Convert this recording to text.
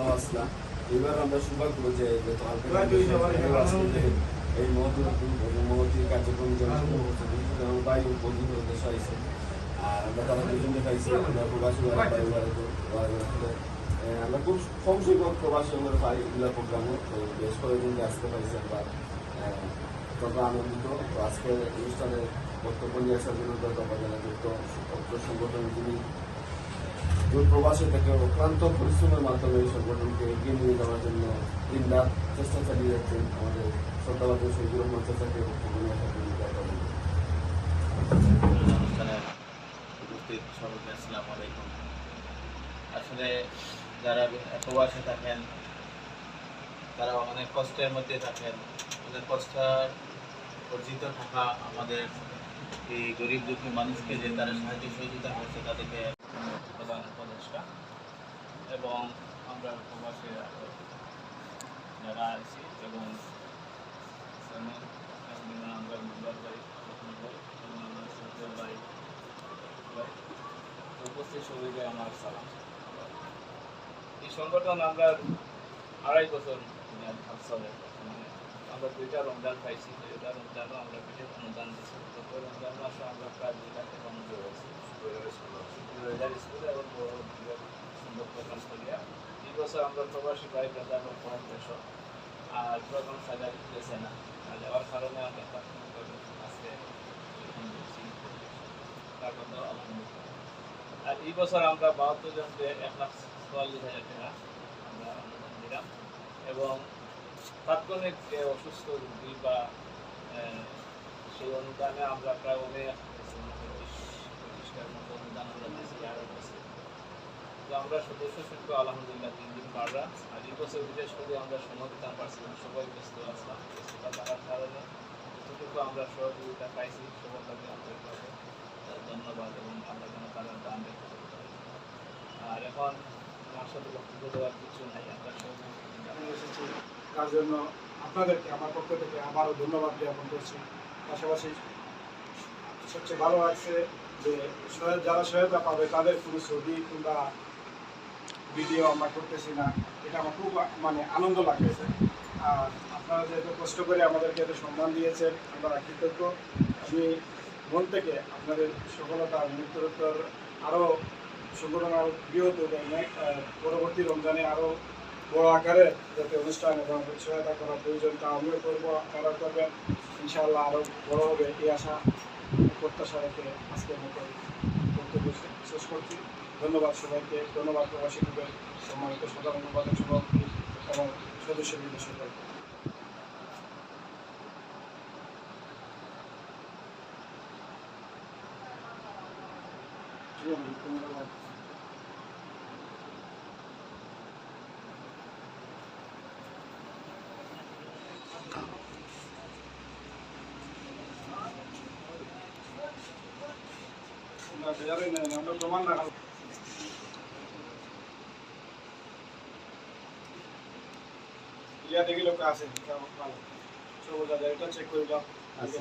সহ আসলাম এবার আমরা সৌভাগ্য যে গতকালকে এবার দুই সবার এই মহতি মহতির কার্যক্রম ভাই বন্ধু উদ্দেশ্য হয়েছে আর আমরা তারা দুজনকে পাইছি আমরা প্রবাসী আমরা খুব কম সংখ্যক প্রবাসী আমরা পাই এগুলো প্রোগ্রামও বেশ কয়েকজনকে আসতে পারছি আমরা তত আনন্দিত। তো আজকে অনুষ্ঠানে বক্তব্য নিয়ে আসার জন্য ধন্যবাদ জানাযুক্ত সংগঠন যিনি প্রবাসে থেকে অক্লান্ত পরিশ্রমের মাধ্যমে এই সংগঠনকে এগিয়ে নিয়ে যাওয়ার জন্য দিন চেষ্টা চালিয়ে যাচ্ছেন আমাদের শ্রদ্ধাবাদ শহীদুর রহমান আসলে যারা প্রবাসে থাকেন তারা অনেক কষ্টের মধ্যে থাকেন তাদের কষ্ট অর্জিত টাকা আমাদের এই গরিব দুঃখী মানুষকে যে তারা সাহায্য সহযোগিতা করছে তাদেরকে প্রধান এবং আমরা প্রবাসে যারা আছি, এবং আমরা মুম্বাই ভাই ভাই উপস্থিত সবাইকে আমার সালাম। এই সংগঠন আমরা আড়াই বছর চলে। মানে আমরা দুইটা রমজান পাইছি, দুইটা রমজানও আমরা বিশেষ অনুদান গত রমজান মাসে আমরা প্রায় দুই লাখ টাকা হয়েছি। প্রবাসী ভাই আর সাজা যাওয়ার কারণে আমরা আজকে আর এই বছর আমরা বাহাত্তর জনকে এক লাখ চুয়াল্লিশ হাজার টাকা আমরা অনুদান দিলাম এবং তাৎক্ষণিক যে অসুস্থ রোগী বা সেই অনুদানে আমরা প্রায় অনেক পঁচিশ পঁচিশটার মতো অনুদান আমরা দিয়েছি আরও বছর তো আমরা সদস্য সংখ্যা আলহামদুলিল্লাহ, তিন দিন বাড়রা আর এই বছর বিশেষ করে আমরা সময় দিতে পারছি না সবাই ব্যস্ত আসলাম ব্যস্ততা থাকার কারণে যতটুকু আমরা সহযোগিতা পাইছি সবার কাছে আন্তরিকভাবে ধন্যবাদ এবং আমরা যেন তাদের দান দেখতে আর এখন আমার সাথে বক্তব্য দেওয়ার কিছু নাই, আমরা সহযোগিতা এসেছি তার জন্য আপনাদেরকে, আমার পক্ষ থেকে আবারও ধন্যবাদ জ্ঞাপন করছি। পাশাপাশি সবচেয়ে ভালো লাগছে যে যারা সহায়তা পাবে, তাদের কোনো ছবি কিংবা ভিডিও আমরা করতেছি না, এটা আমার খুব মানে আনন্দ লাগতেছে। আর আপনারা যে এত কষ্ট করে আমাদেরকে এত সম্মান দিয়েছেন, আমরা কৃতজ্ঞ। আমি মন থেকে আপনাদের সফলতা মৃত্যুত্তর আরও সংগঠন আরও বৃহৎ পরবর্তী রমজানে আরও বড় আকারে যাতে অনুষ্ঠান এবং সহায়তা করার প্রয়োজন তা আমিও করব আপনারা করবেন। ইনশাআল্লাহ আরও বড় হবে এই আশা, প্রত্যাশা রেখে আজকের মতো বক্তব্য শেষ ধন্যবাদ সবাইকে ধন্যবাদ প্রবাসীদের সম্মানিত সাধারণ সম্পাদক সভাপতি এবং সদস্যবৃন্দ সবাইকে ধন্যবাদ আমরা বেজারে নেই আমরা প্রমাণ রাখা ইয়া দেখি লোক আছে ভালো। সবুজ এটা চেক করে দাও আচ্ছা,